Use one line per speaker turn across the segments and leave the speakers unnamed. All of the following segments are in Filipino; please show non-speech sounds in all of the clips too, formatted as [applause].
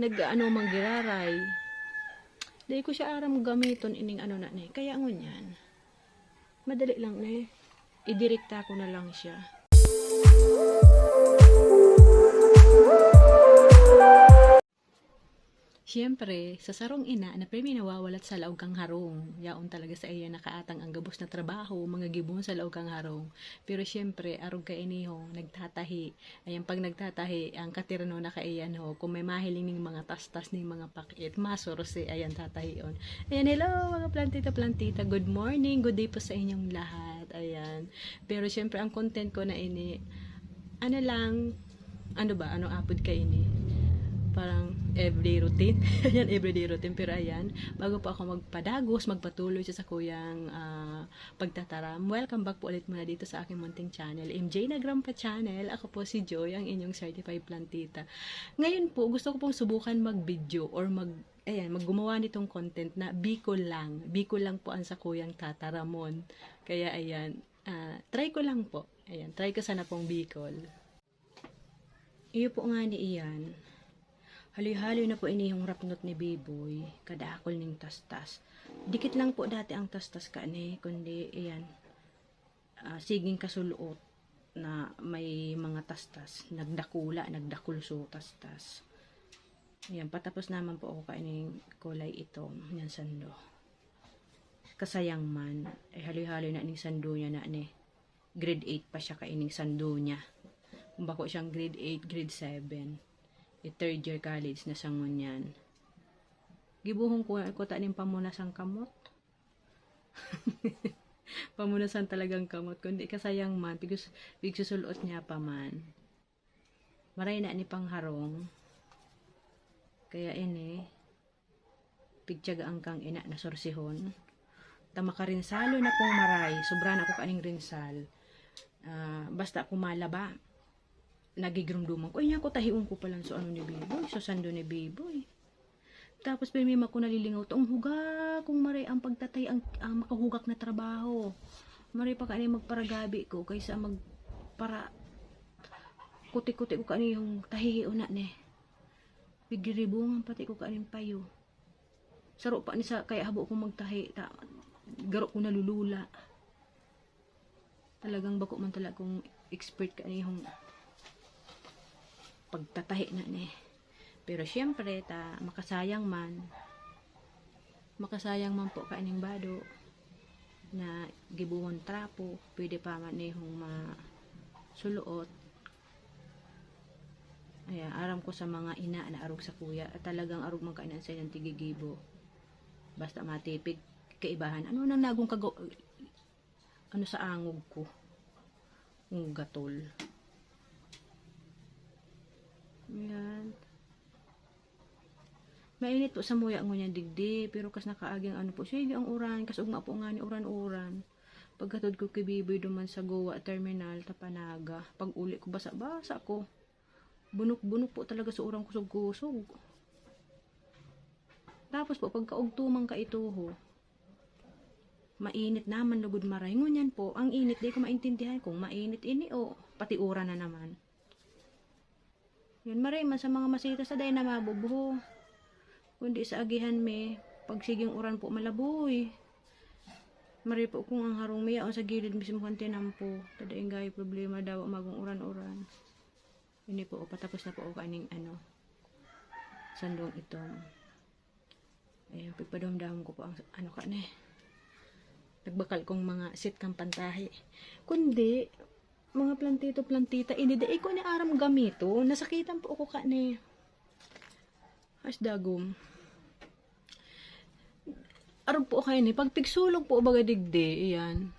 nag-ano manggiraray. Di ko siya aram gamiton ining ano na ni. Kaya ngon yan. Madali lang ni. Idirekta ko na lang siya. Siyempre, sa sarong ina na premi nawawalat sa laog kang harong. Yaon talaga sa iya nakaatang ang gabos na trabaho, mga gibon sa laog kang harong. Pero siyempre, arog ka iniho, nagtatahi. Ayan, pag nagtatahi, ang katirano na kaiyan ho, kung may mahiling ning mga tastas ning mga pakit, masurse, ayan, tatahion. Ayan, hello mga plantita, plantita. Good morning, good day po sa inyong lahat. Ayan. Pero siyempre, ang content ko na ini, ano lang, ano ba, ano upload ka ini? Parang everyday routine. [laughs] ayan, everyday routine. Pero ayan, bago po ako magpadagos, magpatuloy sa kuyang ah, pagtataram. Welcome back po ulit muna dito sa aking munting channel, MJ Nagrampa Channel. Ako po si Joy, ang inyong certified plantita. Ngayon po, gusto ko pong subukan mag-video or mag ayan, maggumawa nitong content na Bicol lang. Bicol lang po ang sa kuyang tataramon. Kaya ayan, ah, try ko lang po. Ayan, try ko sana pong Bicol. Iyo po nga ni Ian. Haloy-haloy na po ini yung rapnot ni Biboy. Kadakol ning tastas. Dikit lang po dati ang tastas ka ni, kundi iyan. ah, siging kasuluot na may mga tastas. Nagdakula, nagdakulso tastas. Ayan, patapos naman po ako kaining kulay itong yan sando. Kasayang man, eh haloy-haloy na ning sando niya na ni. Grade 8 pa siya kaining sando niya. Kung bako siyang grade 8, grade 7 i third year college na sangon yan. Gibuhong ko ko ta ning pamunasan kamot. [laughs] pamunasan talagang kamot kundi kasayang man bigus bigsusulot niya pa man. Maray na ni pangharong. Kaya ini pigtiyaga ang kang ina na sorsihon. Tama ka rinsalo na pong maray. Sobra na ako kaning rinsal. Ah, basta ako malaba nagigrumduman ko. Ay, niya ko tahiun ko palang so ano ni Biboy. So, sando ni Biboy. Tapos, pinimima ko nalilingaw to. Ang huga, kung maray ang pagtatay, ang, ang makahugak na trabaho. Maray pa kani magparagabi ko, kaysa mag, para, kuti-kuti ko kani yung tahihiyo na ni. Bigiribungan pati ko kaning payo. Saro pa ni sa, kaya habo ko magtahi, ta, garo ko nalulula. Talagang bako man talaga kung expert ka yung pagtatahi na ni. Pero syempre, ta, makasayang man, makasayang man po kaining bado na gibuhon trapo, pwede pa man nihong masuluot. Ayan, aram ko sa mga ina na arog sa kuya, at talagang arog man kainan sa ilang tigigibo. Basta matipig, kaibahan. Ano nang nagong kago, ano sa angog ko? Ang gatol. Ayan. Mainit po sa muya ngo niya digdi, pero kas nakaaging ano po, sige ang uran, kas ugma po nga ni uran-uran. Pagkatod ko kay Biboy duman sa Goa Terminal, Tapanaga, pag uli ko basa-basa ko. Bunok-bunok po talaga sa urang kusog-kusog. Tapos po, pagkaugtumang ka ituho, mainit naman lugod maray. Ngunyan po, ang init, di ko maintindihan kung mainit ini o pati uran na naman. Yun maray man sa mga masita sa day na mabubuho. Kundi sa agihan me, pag siging uran po malaboy. Maray po kung ang harong miya o sa gilid mismo kan tinampo. Tadaing gay problema daw magong uran-uran. Hindi po, patapos na po ako kaning ano, sandong itong. Ayun, pagpadamdam ko po ang ano ka na. Nagbakal kong mga sitkang pantahi. Kundi, mga plantito plantita ini da ko ni aram gamito nasakitan po ako ka ni as aram po kayo ni pag pigsulog po baga digdi iyan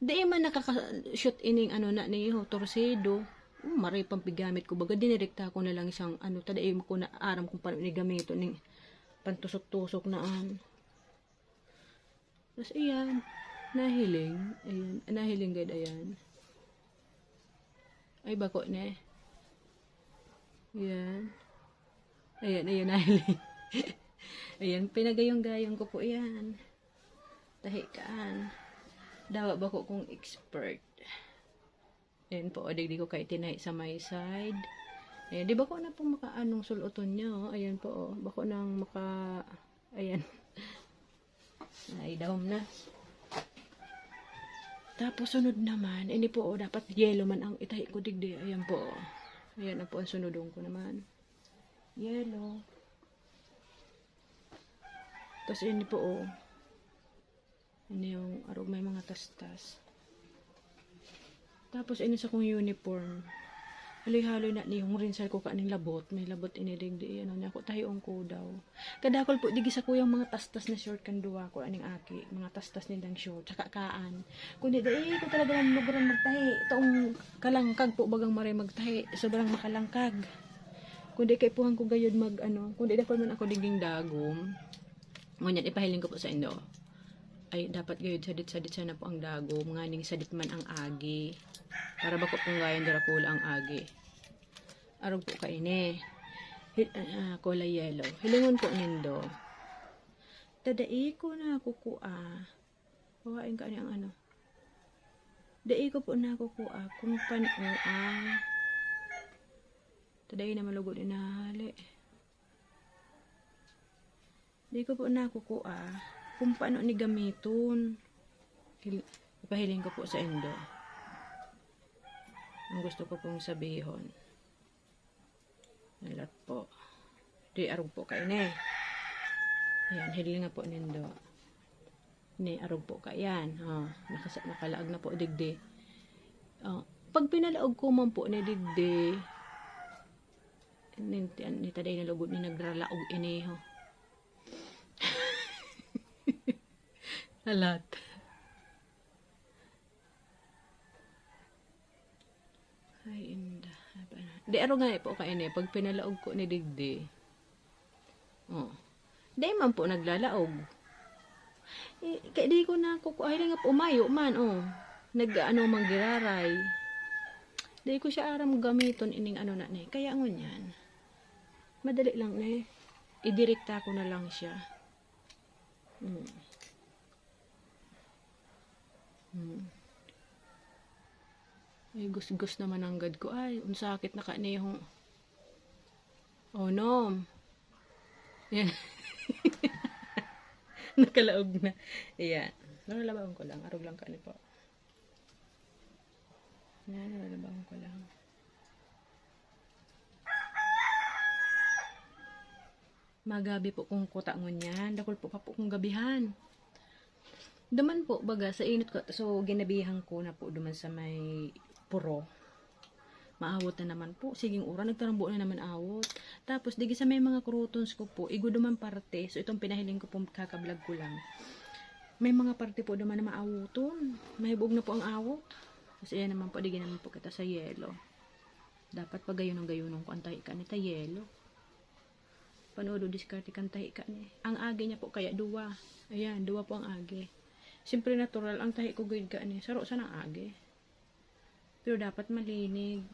di man nakaka-shoot ining ano na ni ho torsido um, maray pang pigamit ko baga dinirekta ko na lang isang ano tada ko na aram kung paano ni gamito ning pantusok-tusok na an tapos iyan nahiling ayan nahiling gad ayan ay, bako na eh. Yan. Ayan, ayan, nahiling. [laughs] ayan, pinagayong-gayong ko po yan. Tahikaan. Dawa ba ko kung expert. Ayan po, digdi ko kay tinay sa my side. Eh, di ba ko na po maka anong suluton niya, oh. Ayan po, oh. Bako nang maka, ayan. [laughs] Ay, dahom na. Tapos sunod naman, ini po, oh, dapat yellow man ang itahi ko digdi. Ayan po, oh. Ayan na po ang sunodong ko naman. Yellow. Tapos ini po, oh. Ini yung arog may mga tastas. Tapos ini sa kong uniform. Haloy-haloy na ni yung rinsal ko kaning labot. May labot inidig di ano niya ko tahiong ko daw. Kadakol po digi sa ko yung mga tastas na short kan duwa ko aning aki. Mga tastas ni dang short tsaka kaan. Kundi dai ko talaga ng luburan magtahi. Itong kalangkag po bagang maray magtahi. Sobrang makalangkag. Kundi kay puhang ko gayud mag ano. Kundi dakol man ako diging dagom. Ngunyan ipahiling ko po sa indo. Ay dapat gayud sadit-sadit sana po ang dagom. Nganing sadit man ang agi. Para bako kung gayon darakula ang agi. Arog po ka ini. Hi- ah, kulay yellow. Hilingon ko nindo. Tadai ko na kukua. Bawain ka ang ano. Dai ko po na kukua. Kung panuang. Tadai na malugod inahali. Di ko po na kukua. Kung paano ni gamiton. Hil- Ipahiling ko po sa endo ang gusto ko pong sabihin. Nalat po. Di arog po kayo ne. Ayan, hiling nga po nindo. Ni arog po ka yan. Oh, nakas nakalaag na po digdi. Oh, pag pinalaog ko man po ni digdi, ni, ni taday na lugod ni nagralaog ini ho. Alat. Ay, inda. Di aro nga po kain eh. Pag pinalaog ko ni Digdi. Oh. Di man po naglalaog. Eh, kaya di ko na kukuhay lang po umayo man oh. Nag ano manggiraray. Di ko siya aram gamiton ining ano na ni. Kaya ngon yan. Madali lang ne. Idirekta ko na lang siya. Hmm. Hmm. Ay, gus-gus naman ang gad ko. Ay, unsakit na ka yung... Oh, no. Yan. [laughs] Nakalaog na. Ayan. Nalalabawan ko lang. Arog lang ka ni po. Yan, nalalabawan ko lang. Magabi po kung kutangon yan. Dakol po ka po kung gabihan. Daman po, baga, sa init ko. So, ginabihan ko na po duman sa may puro. Maawot na naman po. Siging ura, nagtarambo na naman awot. Tapos, digi sa may mga krutons ko po, igo duman parte. So, itong pinahiling ko po, kakablog ko lang. May mga parte po duman na maawoton. Mahibog na po ang awot. Kasi yan naman po, digi naman po kita sa yelo. Dapat pag gayon ang gayon ko, antahi ka ni ta yelo. Panood o diskarte kan tahi ka ni. Ang agi niya po kaya duwa. Ayan, duwa po ang agi. Siyempre natural ang tahi ko gawin ka ni. Saro sa ang agi. Pero dapat malinig.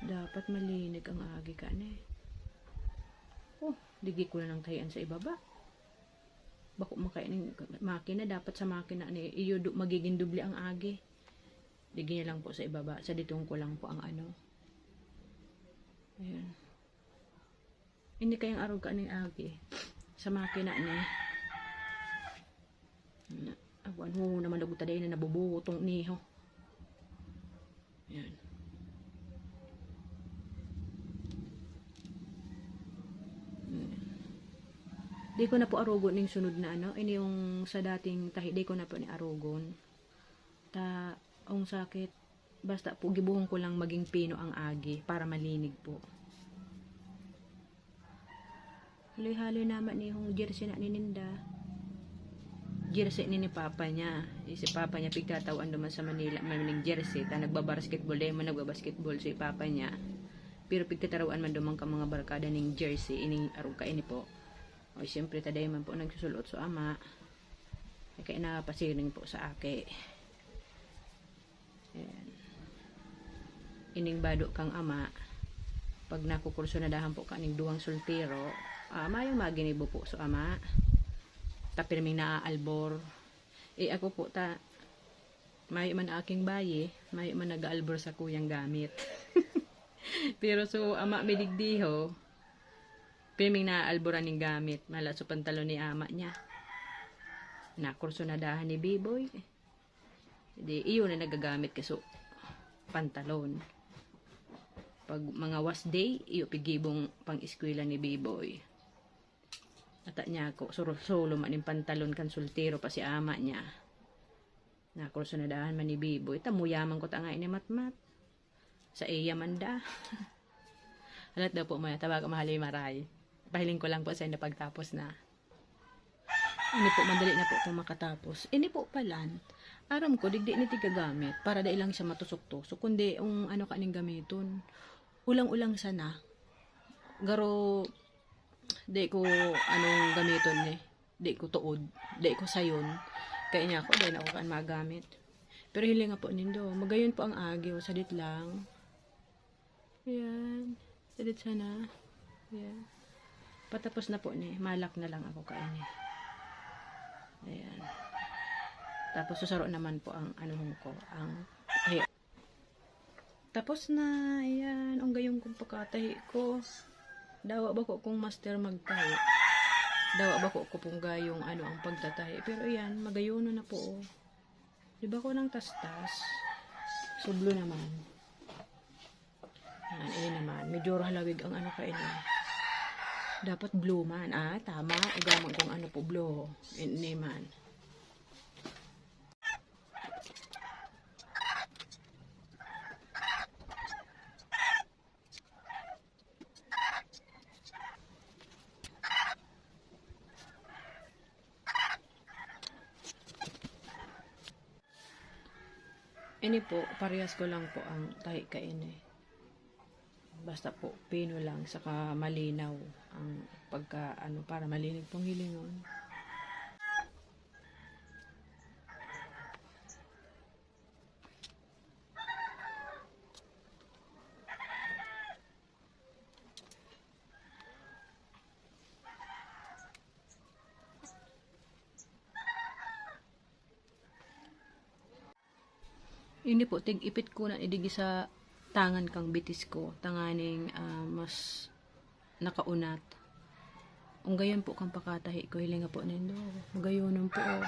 Dapat malinig ang agi ka ni. Oh, digi ko na ng tahian sa ibaba. Bako makain makina dapat sa makina ni iyo magiging dubli ang agi. Digi niya lang po sa ibaba. Sa ditong ko lang po ang ano. Ayan. Hindi kayang araw ka ni agi. Sa makina ni. Awan mo naman dagot taday na nabubutong niho. Yan. Di ko na po arugon ning sunod na ano. Ini yung sa dating tahi. Di ko na po ni arugon. Ta, ang sakit. Basta po gibuhong ko lang maging pino ang agi para malinig po. Haloy-haloy naman ni yung jersey na nininda jersey ni ni papa niya. Eh, Si papa niya pigtatawan naman sa Manila, maning jersey. Ta nagbabasketball, dahil man nagbabasketball si papa niya. Pero pigtataruan man duman ka mga barkada ning jersey, ining arog ka ini po. O siyempre taday man po nagsusulot so ama. Ay kaya napasiring po sa ake. Ayan. Ining bado kang ama. Pag nakukurso na dahan po kaning duwang soltero, ama yung maginibo po so ama tapirming naaalbor. Eh ako po ta May man aking bayi, may man nag-albor sa kuyang gamit. [laughs] Pero so, ama midigdiho, Piming na alburan ng gamit, mala sa pantalon ni ama niya. Nakurso na dahan ni B-boy. Di, iyo na nagagamit kaso pantalon. Pag mga was day, iyo pigibong pang eskwela ni B-boy. Ata niya ako, solo, man yung pantalon kan sultero pa si ama niya. Nakurso na dahan man ni B-boy. Tamuyaman ko ta nga ini matmat. Sa iya man da. [laughs] Alat daw po maya, tabag mahali maray. Pahiling ko lang po sa inyo pagtapos na. Ini po, madali na po ito makatapos. Ini po palan. Aram ko, digdi ni tigagamit para dahil lang siya matusok-tusok. Kundi, ang ano kaning gamiton. Ulang-ulang sana. Garo, di ko anong gamiton ni. Di ko tuod. Di ko sayon. Kaya niya ako, dahil ako kan magamit. Pero hiling nga po nindo. Magayon po ang agyo. Sadit lang. Ayan. Sadit sana. Ayan. Patapos na po ni. Malak na lang ako kain eh. Ayan. Tapos susaro naman po ang anuhong ko. Ang ay, Tapos na. Ayan. Ang gayong kong pagkatahi ko. Dawa ba ko kung master magtahi. Dawa ba ko pong gayong ano ang pagtatahi. Pero ayan. Magayon na po. Oh. Diba ko ng tastas? Sublo naman. Ayan. Ayan naman. Medyo halawig ang ano kainin. Dapat blue man. Ah, tama. Ugaman kung ano po blue. Hindi man. Ini po, parehas ko lang po ang tahi kain eh. Basta po, pino lang, saka malinaw ang pagka, ano, para malinig pong hilingon. Ini po, tig ipit ko na idigi sa tangan kang bitis ko. Tanganing ah, mas nakaunat. Ang gayon po kang pakatahi ko. Hilinga po nindo. Magayonon po. Oh.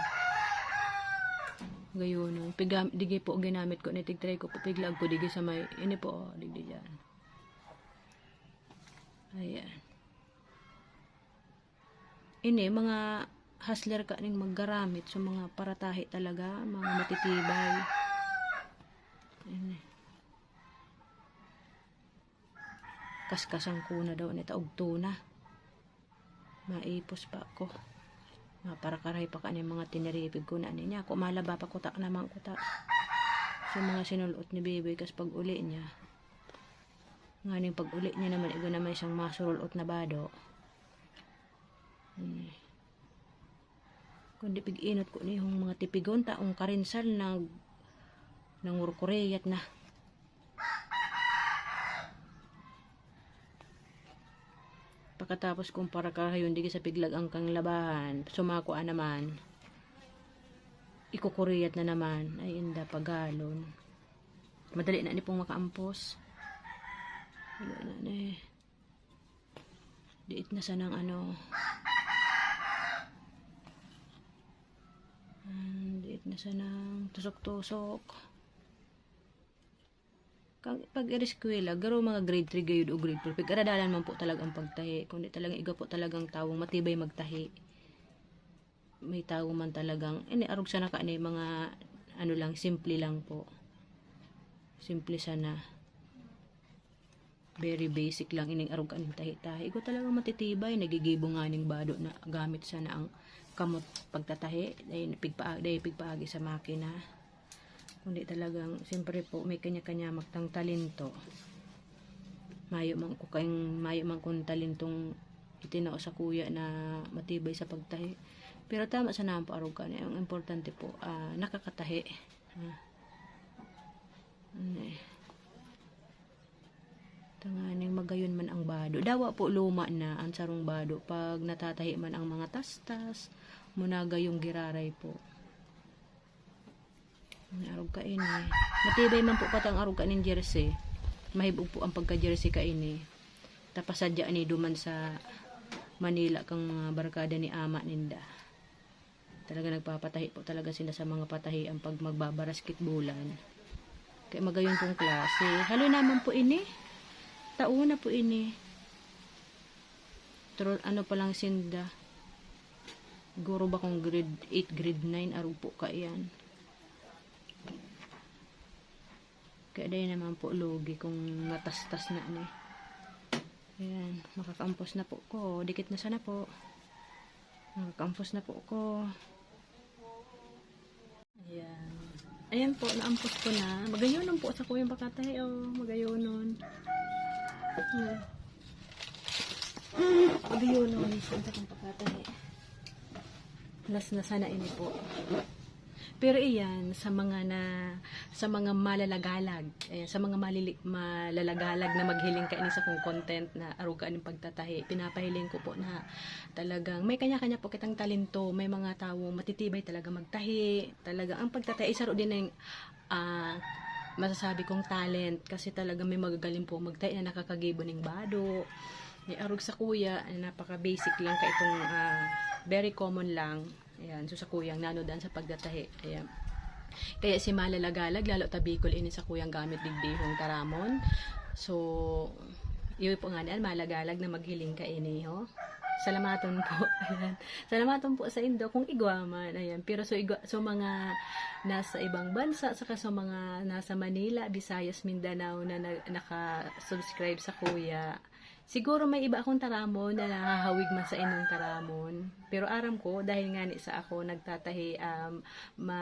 Gayonon. Pigam, digi po ginamit ko. Nitigtry ko po. Piglag ko digi sa may. Ini po. Oh, digdi dyan. Ayan. Ini, mga hustler ka ning maggaramit sa mga paratahi talaga. Mga matitibay. Ini. Kaskasang kuna daw nita og tuna. Maipos pa ako. Maparakaray pa ka ni mga tiniripig ko na niya. Ako malaba pa kuta naman kuta. Sa mga sinulot ni baby kas pag uli niya. Nganing pag uli niya naman igo naman siyang masurulot na bado. Ini. Kundi pig inot ko ni yung mga tipigon taong karinsal nag nangurkureyat na. Pagkatapos kung para kahayon di sa piglag ang kang labahan, sumako naman. Ikukuriyat na naman, ay inda pagalon. Madali na ni pong makaampos. Wala na eh. Diit na sanang ano. Hmm, Diit na sanang tusok-tusok kag pag ereskwela garo mga grade 3 gayud o grade 4 pag man po talaga ang pagtahi kundi talagang iga po talagang tawong matibay magtahi. May tawo man talagang ini arog sana ka ni mga ano lang simple lang po. Simple sana. Very basic lang ining arog kaning tahi-tahi. Igo talagang matitibay nagigibong nga ning bado na gamit sana ang kamot pagtatahi. Dahil pigpaagi dahil pigpaagi sa makina kundi talagang siyempre po may kanya-kanya magtang talento. Mayo man ko kayong mayo man kung talentong itinao sa kuya na matibay sa pagtahi. Pero tama sa naman po arog ka ang importante po uh, nakakatahi. Uh, eh. tanganing magayon man ang bado. Dawa po luma na ang sarong bado. Pag natatahi man ang mga tastas munaga yung giraray po arog ka ini. Matibay man po patang arog ka ning jersey. Mahibog po ang pagka jersey ka ini. Tapos sadya ni duman sa Manila kang mga barkada ni ama ninda. Talaga nagpapatahi po talaga sila sa mga patahi ang pag magbabarasketbulan. Kaya magayon pong klase. Halo naman po ini. Tauna po ini. Tro, ano pa lang sinda. Guro ba kung grade 8, grade 9, aro po ka yan. Kaya dahil naman po logi kung natastas na ni. Ayan, makakampos na po ko. Dikit na sana po. Makakampos na po ko. Ayan. Ayan po, naampos ko na. Magayonon po sa kuyang pakatay. Oh, magayonon. Hmm. Magayonon. Punta kong pakatay. Last na sana ini po. Pero iyan sa mga na sa mga malalagalag, ayan, sa mga malili, malalagalag na maghiling ka sa kong content na arugaan ng pagtatahi, pinapahiling ko po na talagang may kanya-kanya po kitang talento, may mga tao matitibay talaga magtahi, talaga ang pagtatahi isa ro din ng ah, masasabi kong talent kasi talaga may magagaling po magtahi na nakakagibo ng bado. May arog sa kuya, napaka basic lang ka itong ah, very common lang. Ayan, so sa kuyang nanodan sa pagdatahi. Ayan. Kaya si malalagalag, lalo tabikol ini sa kuyang gamit digdihong taramon. So, yun po nga niyan, malagalag na maghiling ka ini, ho. Salamaton po. [laughs] Ayan. Salamaton po sa Indo kung igwaman. Ayan. Pero so, igwa, so mga nasa ibang bansa, saka sa mga nasa Manila, Visayas, Mindanao na, na naka-subscribe sa kuya. Siguro may iba akong taramon na nakahawig man sa inyong taramon. Pero aram ko, dahil nga ni sa ako nagtatahi, um, ma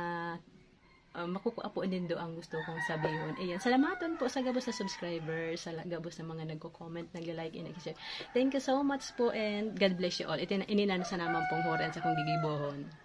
uh, makukuha po din do ang gusto kong sabihin. Ayan, salamaton po sa gabos na subscribers, sa gabos na mga nagko-comment, nag-like, and nag-share. Thank you so much po and God bless you all. Ito, ininan sa naman pong horan sa kong gigibohon.